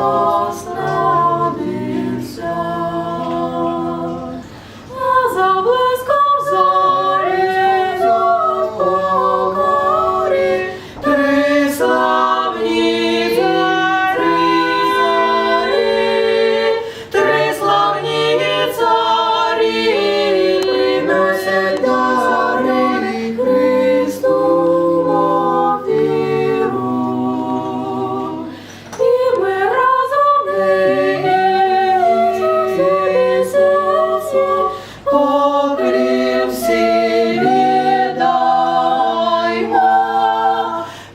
lost.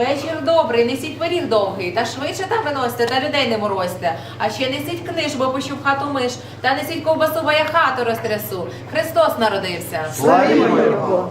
Вечір добрий, несіть пиріг довгий, та швидше там виносьте, та людей не морозьте. А ще несіть книж, бо пощу в хату миш, та несіть ковбасу, бо я хату розтрясу. Христос народився. Слава Богу.